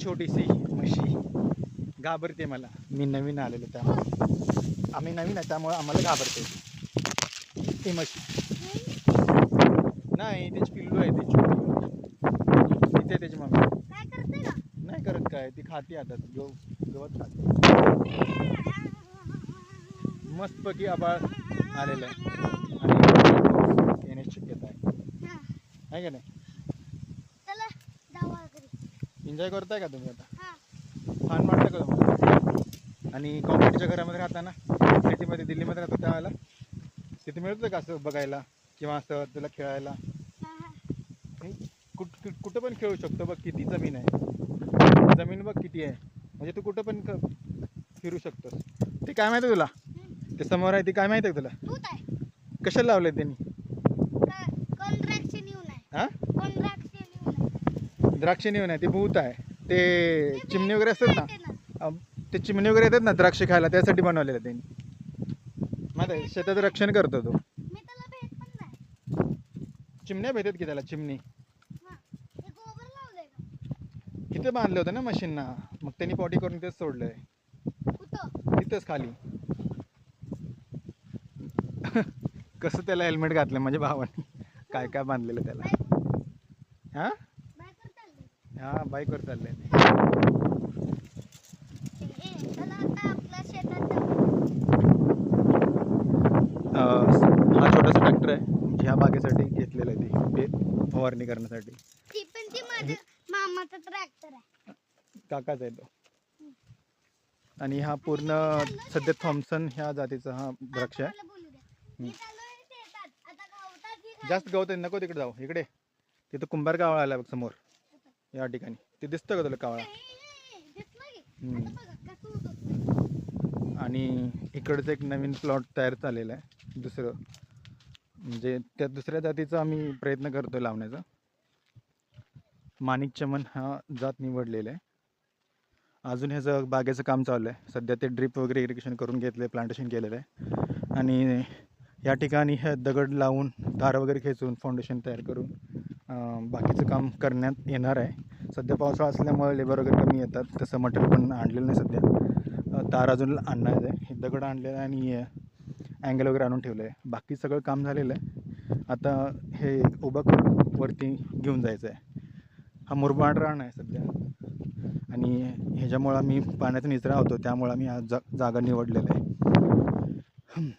छोटीशी म्हशी घाबरते मला. मी नवीन आलेलो त्यामुळे. आम्ही नवीन आहे त्यामुळे आम्हाला घाबरते. ती म्हशी. नाही त्याची पिल्लू आहे ते छोटी. तिथे त्याची मम्मी. नाही करत काय ती खाते आता गव गवत खाते. मस्तपैकी आबाळ आलेलं आहे. आणि येण्याची शक्यता आहे. आहे का नाही चला जाऊ घरी एन्जॉय करताय का तुम्ही आता? छान वाटतं का तुम्हाला? आणि कॉम्प्युटरच्या घरामध्ये राहताना सिटीमध्ये दिल्लीमध्ये राहतो त्यावेळेला? तिथे मिळतं का असं बघायला? किंवा असं त्याला खेळायला? कुठ कुठ- पण खेळू शकतो बघ किती जमीन आहे. जमीन बघ किती आहे. म्हणजे तू कुठं पण फिरू शकतोस. ते काय माहिती आहे तुला. ते समोर आहे ते काय माहिती आहे तुला? कशाला लावले त्यांनी? हा कोण द्राक्ष नेऊन आहे द्राक्ष नाही आहे ते भूत आहे. ते चिमणी वगैरे असतात ना? अं, ते चिमणी वगैरे येतात ना द्राक्ष खायला त्यासाठी बनवलेलं आहे त्यांनी. माहिती आहे शेताचं रक्षण करतो तो. मी त्याला भेट पण नाही चिमण्या भेटतात की त्याला चिमणी? हा. गोबर लावलंय इथे बांधलं होतं ना मशीनना. मग त्यांनी पॉटी करून इथेच सोडलंय. कुठं तिथंच खाली. कसं त्याला हेल्मेट घातलं म्हणजे भावाने? काय काय बांधलेलं त्याला? हां हा? हा बाईकवर चाललंय. ते. ए, चला आता आपल्या शेतात जाऊ. अं, हा छोटासा ट्रॅक्टर आहे. म्हणजे ह्या बागेसाठी घेतलेलं आहे ते. फवारणी करण्यासाठी. ती पण ती माझ्या मामाचा ट्रॅक्टर आहे. काकाच आहे तो. आणि हा पूर्ण सध्या थॉम्सन ह्या जातीचा हा द्राक्ष आहे. जास्त गवत आहे. नको तिकडे जाऊ. इकडे. तिथं कुंभार कावळा आला बघ समोर. या ठिकाणी. ते दिसतं का तुला कावळा? आणि इकडचं एक नवीन प्लॉट तयार झालेला आहे. दुसरं. म्हणजे त्या दुसऱ्या जातीचा आम्ही प्रयत्न करतो लावण्याचा. माणिक चमन हा जात निवडलेला आहे. अजून ह्याचं बागेचं काम चालू आहे. सध्या ते ड्रिप वगैरे इरिगेशन करून घेतलं आहे प्लांटेशन केलेलं आहे. आणि या ठिकाणी हे दगड लावून तार वगैरे खेचून फाउंडेशन तयार करून बाकीचं काम करण्यात येणार आहे. सध्या पावसाळा असल्यामुळे लेबर वगैरे कमी येतात. तसं मटेरियल पण आणलेलं नाही सध्या. तार अजून आणणार आहे. हे दगड आणलेलं आहे आणि अँगल वगैरे आणून ठेवलं आहे बाकी सगळं काम झालेलं आहे. आता हे उभं करून वरती घेऊन जायचं आहे हा मुरबाड रान आहे सध्या. आणि ह्याच्यामुळं आम्ही पाण्याचा निचरा होतो. त्यामुळं आम्ही हा जा जागा निवडलेला आहे.